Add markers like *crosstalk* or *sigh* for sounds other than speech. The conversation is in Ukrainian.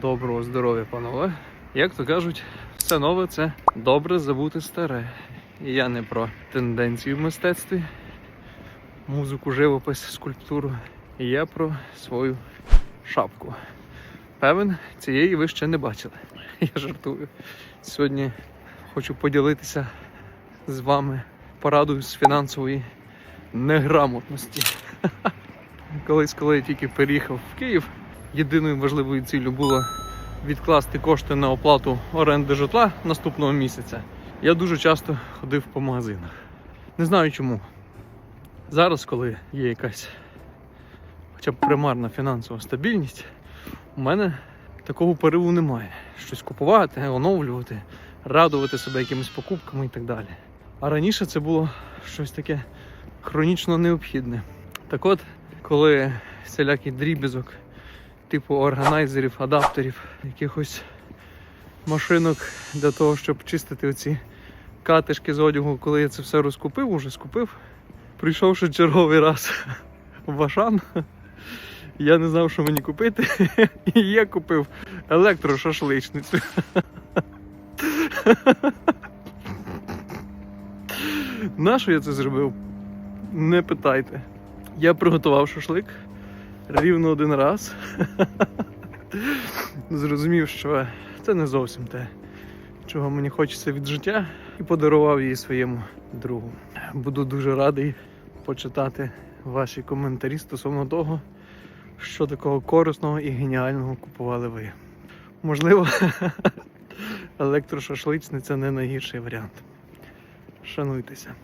Доброго здоров'я, панове. Як то кажуть, все нове це добре забути старе. І я не про тенденції в мистецтві, музику, живопис, скульптуру. Я про свою шапку. Певен, цієї ви ще не бачили. *laughs* Я жартую. Сьогодні хочу поділитися з вами порадою з фінансової неграмотності. *laughs* Колись, коли я тільки переїхав в Київ, єдиною важливою ціллю було відкласти кошти на оплату оренди житла наступного місяця. Я дуже часто ходив по магазинах. Не знаю чому. Зараз, коли є якась хоча б примарна фінансова стабільність, у мене такого пориву немає. Щось купувати, оновлювати, радувати себе якимись покупками і так далі. А раніше це було щось таке хронічно необхідне. Так от, коли всілякий дрібізок, типу органайзерів, адаптерів, якихось машинок для того, щоб чистити оці катишки з одягу, коли я це все розкупив, уже скупив, прийшовши черговий раз *laughs* в Ашан, я не знав, що мені купити, *laughs* і я купив електрошашличницю. *laughs* Нащо я це зробив? Не питайте. Я приготував шашлик рівно один раз. *laughs* Зрозумів, що це не зовсім те, чого мені хочеться від життя, і подарував її своєму другу. Буду дуже радий почитати ваші коментарі стосовно того, що такого корисного і геніального купували ви. Можливо, *laughs* електрошашличниця не найгірший варіант. Шануйтеся.